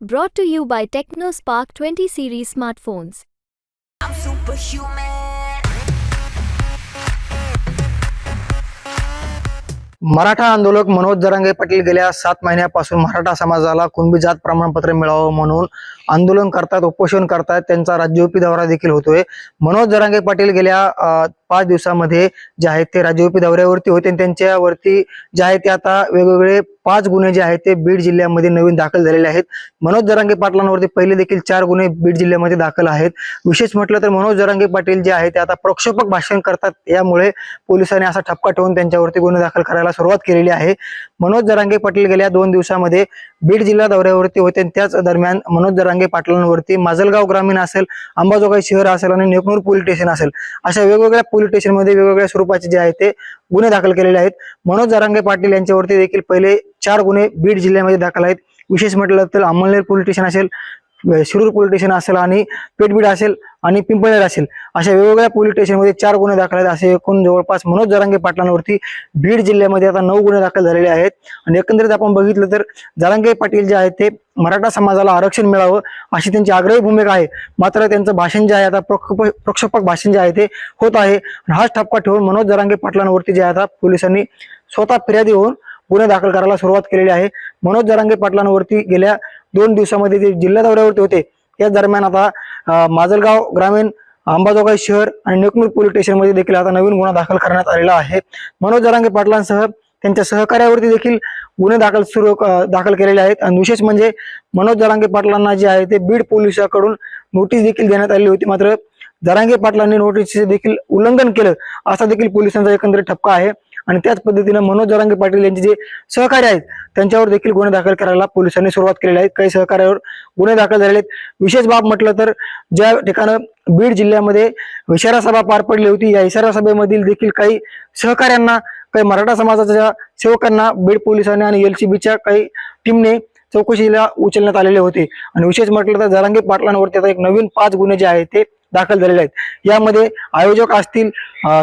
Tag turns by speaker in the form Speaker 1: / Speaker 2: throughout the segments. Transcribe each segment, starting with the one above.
Speaker 1: Brought to you by TechnoSpark 20 series smartphones.
Speaker 2: I'm superhuman.
Speaker 3: Maratha आंदोलक मनोज जरांगे पाटील गेल्या सात महिन्यापासून मराठा समाजाला कुणबी जात प्रमाणपत्र मिळावं म्हणून आंदोलन करतात उपोषण करतात त्यांचा राज्यव्यापी दौरा देखील होतोय. मनोज जरांगे पाटील गेल्या पाच दिवसामध्ये जे आहेत ते राज्यव्यापी दौऱ्यावरती होते आणि त्यांच्यावरती जे आहे ते आता वेगवेगळे पाच गुन्हे जे आहेत ते बीड जिल्ह्यामध्ये नवीन दाखल झालेले आहेत. मनोज जरांगे पाटलांवरती पहिले देखील चार गुन्हे बीड जिल्ह्यामध्ये दाखल आहेत. विशेष म्हटलं तर मनोज जरांगे पाटील जे आहे ते आता प्रक्षोपक भाषण करतात यामुळे पोलिसांनी असा ठपका ठेवून त्यांच्यावरती गुन्हे दाखल करायला सुरुवात केलेली आहे. मनोज जरांगे पाटील गेल्या दोन दिवसामध्ये बीड जिल्हा दौऱ्यावरती होते आणि त्याच दरम्यान मनोज जरांगे पाटलांवरती माजलगाव ग्रामीण असेल अंबाजोगाई शहर असेल आणि नेकनूर पोलीस स्टेशन असेल अशा वेगवेगळ्या पोलीस स्टेशनमध्ये वेगवेगळ्या स्वरूपाचे जे आहे ते गुन्हे दाखल केलेले आहेत. मनोज जरांगे पाटील यांच्यावरती देखील पहिले चार गुन्हे बीड जिल्ह्यामध्ये दाखल आहेत. विशेष म्हटलं तर अंमलनेर पोलीस स्टेशन असेल शिरूर पोलीस स्टेशन असेल आणि पेटबीड असेल. आणि पिंपळनेर असेल. अशा वेगवेगळ्या पोलीस स्टेशनमध्ये चार गुन्हे दाखल आहेत. असे एकूण जवळपास मनोज जरांगे पाटलांवरती बीड जिल्ह्यामध्ये आता नऊ गुन्हे दाखल झालेले आहेत. आणि एकंदरीत आपण बघितलं तर जरांगे पाटील जे आहेत ते मराठा समाजाला आरक्षण मिळावं अशी त्यांची आग्रही भूमिका आहे. मात्र त्यांचं भाषण जे आहे आता प्रक्षोप प्रक्षोपक भाषण जे आहे ते होत आहे. हाच ठपका ठेवून मनोज जरांगे पाटलांवरती जे आहे आता पोलिसांनी स्वतः फिर्यादी होऊन गुन्हे दाखल करायला सुरुवात केलेली आहे. मनोज जरांगे पाटलांवरती गेल्या दोन दिवसामध्ये ते जिल्हा दौऱ्यावरती होते या दरम्यान आता माजलगाव ग्रामीण अंबाजोगाई शहर आणि नेकनूर पोलीस स्टेशनमध्ये देखील आता नवीन गुन्हा दाखल करण्यात आलेला आहे. मनोज जरांगे पाटलांसह त्यांच्या सहकार्यावरती देखील गुन्हे दाखल सुरू दाखल केलेले आहेत. आणि विशेष म्हणजे मनोज जरांगे पाटलांना जे आहे ते बीड पोलिसांकडून नोटीस देखील देण्यात आली होती. मात्र जरांगे पाटलांनी नोटीसचे देखील उल्लंघन केलं असा देखील पोलिसांचा एकंदरीत ठपका आहे. आणि त्याच पद्धतीनं मनोज जरांगे पाटील यांचे जे सहकारी आहेत त्यांच्यावर देखील गुन्हे दाखल करायला पोलिसांनी सुरुवात केलेली आहे. काही सहकार्यावर गुन्हे दाखल झालेले आहेत. विशेष बाब म्हटलं तर ज्या ठिकाणं बीड जिल्ह्यामध्ये इशारा सभा पार पडली होती या इशारा सभेमधील देखील काही सहकाऱ्यांना काही मराठा समाजाच्या सेवकांना बीड पोलिसांनी आणि एलसीबीच्या काही टीमने चौकशीला उचलण्यात आलेले होते. आणि विशेष म्हटलं तर जरांगे पाटलांवरती आता एक नवीन पाच गुन्हे जे आहेत ते दाखल झालेले आहेत. यामध्ये आयोजक असतील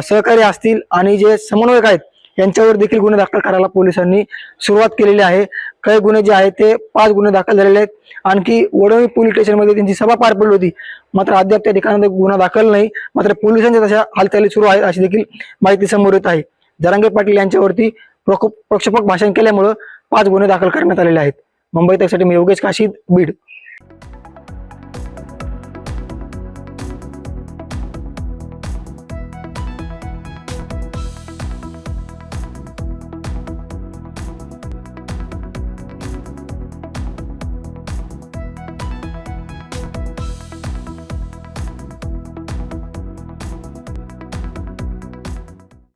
Speaker 3: सहकारी असतील आणि जे समन्वयक आहेत यांच्यावर देखील गुन्हे दाखल करायला पोलिसांनी सुरुवात केलेली आहे. काही गुन्हे जे आहेत ते पाच गुन्हे दाखल झालेले आहेत. आणखी वडवणी पोलीस स्टेशनमध्ये त्यांची सभा पार पडली होती. मात्र अद्याप त्या ठिकाणी गुन्हा दाखल नाही. मात्र पोलिसांच्या तशा हालचाली सुरू आहेत अशी देखील माहिती समोर येत आहे. जरांगे पाटील यांच्यावरती प्रको- प्रक्षोभक भाषण केल्यामुळं पाच गुन्हे दाखल करण्यात आलेले आहेत. मुंबई त्यासाठी मी योगेश काशीद बीड.